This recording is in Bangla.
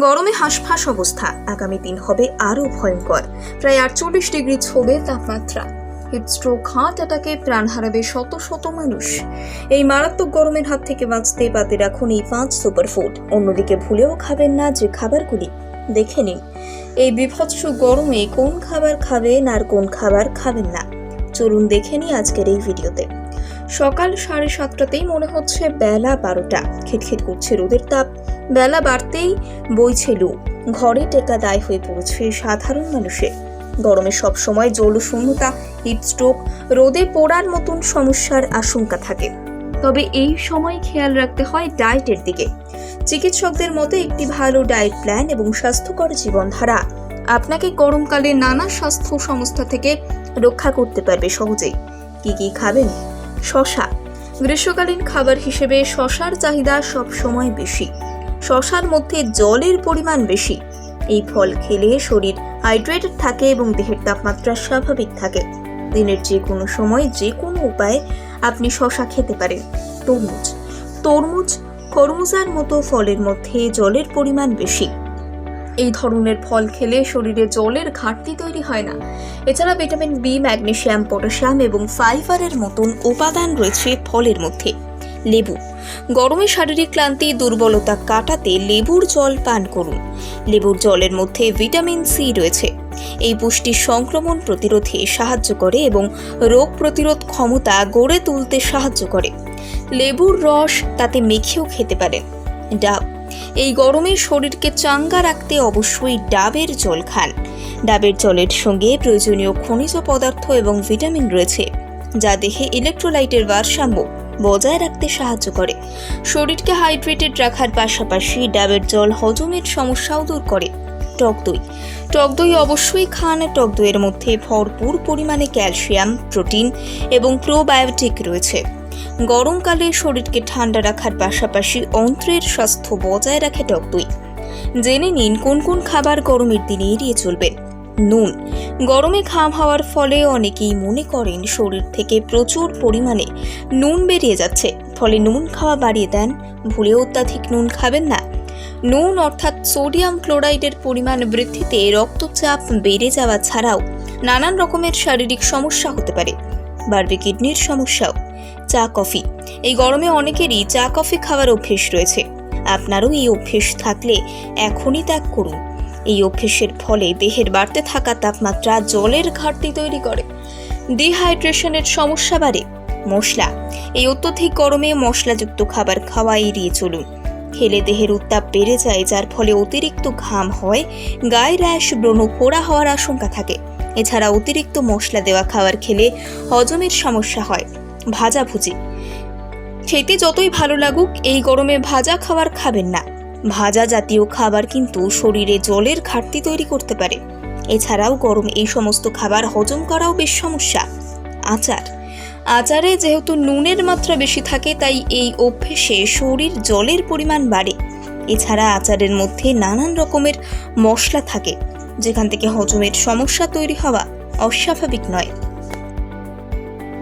গরমে হাঁসফাঁস অবস্থা। আগামী দিন হবে আরও ভয়ঙ্কর। প্রায় আটচল্লিশ ডিগ্রি ছবে তাপমাত্রা। হিটস্ট্রোক হার্ট অ্যাটাকে প্রাণ হারাবে শত শত মানুষ। এই মারাত্মক গরমের হাত থেকে বাঁচতে পাতে রাখুন এই পাঁচ সুপারফুড অন্যদিকে ভুলেও খাবেন না যে খাবারগুলি। দেখে নিন, এই বিভৎস গরমে কোন খাবার খাবেন আর কোন খাবার খাবেন না। চলুন দেখে নিই আজকের এই ভিডিওতে। সকাল সাড়ে সাতটাতেই মনে হচ্ছে বেলা বারোটা। খিটখিট করছে রোদের তাপ। বেলা বাড়তেই বইছে লু। ঘরে টেকা দায় হয়ে পড়েছে সাধারণ মানুষের গরমে সবসময় জলশূন্যতা হিটস্ট্রোক রোদে পোড়ার মতন সমস্যার আশঙ্কা থাকে। তবে এই সময় খেয়াল রাখতে হয় ডায়েটের দিকে। চিকিৎসকদের মতে একটি ভালো ডায়েট প্ল্যান এবং স্বাস্থ্যকর জীবনধারা। আপনাকে গরমকালে নানা স্বাস্থ্য সংস্থা থেকে রক্ষা করতে পারবে সহজেই। কি কি খাবেন? শশা। গ্রীষ্মকালীন খাবার হিসেবে শশার চাহিদা সব সময় বেশি। শশার মধ্যে জলের পরিমাণ বেশি। এই ফল খেলে শরীর হাইড্রেটেড থাকে এবং দেহের তাপমাত্রা স্বাভাবিক থাকে। দিনের যে কোনো সময় যে কোনো উপায়ে আপনি শশা খেতে পারেন। তরমুজ। তরমুজ, খরমুজার মতো ফলের মধ্যে জলের পরিমাণ বেশি। এই ধরনের ফল খেলে শরীরে জলের ঘাটতি তৈরি হয় না। এছাড়া ভিটামিন বি ম্যাগনেসিয়াম পটাশিয়াম এবং ফাইবারের মতন উপাদান রয়েছে ফলের মধ্যে। লেবু। গরমে শারীরিক ক্লান্তি, দুর্বলতা কাটাতে লেবুর জল পান করুন। লেবুর জলের মধ্যে ভিটামিন সি রয়েছে। এই পুষ্টি সংক্রমণ প্রতিরোধে সাহায্য করে এবং রোগ প্রতিরোধ ক্ষমতা গড়ে তুলতে সাহায্য করে। লেবুর রস তাতে মেখেও খেতে পারেন। ডাব। এই গরমে শরীরকে চাঙ্গা রাখতে অবশ্যই ডাবের জল খান। ডাবের জলের সঙ্গে প্রয়োজনীয় খনিজ পদার্থ এবং ভিটামিন রয়েছে, যা দেহে ইলেকট্রোলাইটের ভারসাম্য বজায় রাখতে সাহায্য করে। শরীরকে হাইড্রেটেড রাখার পাশাপাশি ডাবের জল হজমের সমস্যাও দূর করে। টক দই। টক দই অবশ্যই খান। টক দইয়ের মধ্যে ভরপুর পরিমাণে ক্যালসিয়াম, প্রোটিন এবং প্রোবায়োটিক রয়েছে। গরমকালে শরীরকে ঠান্ডা রাখার পাশাপাশি অন্ত্রের স্বাস্থ্য বজায় রাখে টক জেনে নিন কোন কোন খাবার গরমের দিনে এড়িয়ে চলবেন নুন। গরমে ঘাম হওয়ার ফলে অনেকেই মনে করেন শরীর থেকে প্রচুর পরিমাণে নুন বেরিয়ে যাচ্ছে। ফলে নুন খাওয়া বাড়িয়ে দেন। ভুলে অত্যাধিক নুন খাবেন না। নুন অর্থাৎ সোডিয়াম ক্লোরাইডের পরিমাণ বৃদ্ধিতে রক্তচাপ বেড়ে যাওয়া ছাড়াও নানান রকমের শারীরিক সমস্যা হতে পারে। বাড়বে কিডনির সমস্যাও। চা, কফি। এই গরমে অনেকেরই চা, কফি খাওয়ার অভ্যেস রয়েছে। আপনারও এই অভ্যেস থাকলে এখনই ত্যাগ করুন। এই অভ্যেসের ফলে দেহের বাড়তে থাকা তাপমাত্রা জলের ঘাটতি তৈরি করে। ডিহাইড্রেশনের সমস্যা বাড়ে। মশলা। এই অত্যধিক গরমে মশলাযুক্ত খাবার খাওয়া এড়িয়ে চলুন। খেলে দেহের উত্তাপ বেড়ে যায়, যার ফলে অতিরিক্ত ঘাম হয়, গায়ে র্যাশ, ব্রণ ফোড়া হওয়ার আশঙ্কা থাকে। এছাড়া অতিরিক্ত মশলা দেওয়া খাবার খেলে হজমের সমস্যা হয়। ভাজাভুজি খেতে যতই ভালো লাগুক, এই গরমে ভাজা খাবার খাবেন না। ভাজা জাতীয় খাবার কিন্তু শরীরে জলের ঘাটতি তৈরি করতে পারে। এছাড়াও গরম এই সমস্ত খাবার হজম করাও বেশ সমস্যা। আচার। আচারে যেহেতু নুনের মাত্রা বেশি থাকে, তাই এই অভ্যেসে শরীর জলের পরিমাণ বাড়ে। এছাড়া আচারের মধ্যে নানান রকমের মশলা থাকে, যেখান থেকে হজমের সমস্যা তৈরি হওয়া অস্বাভাবিক নয়।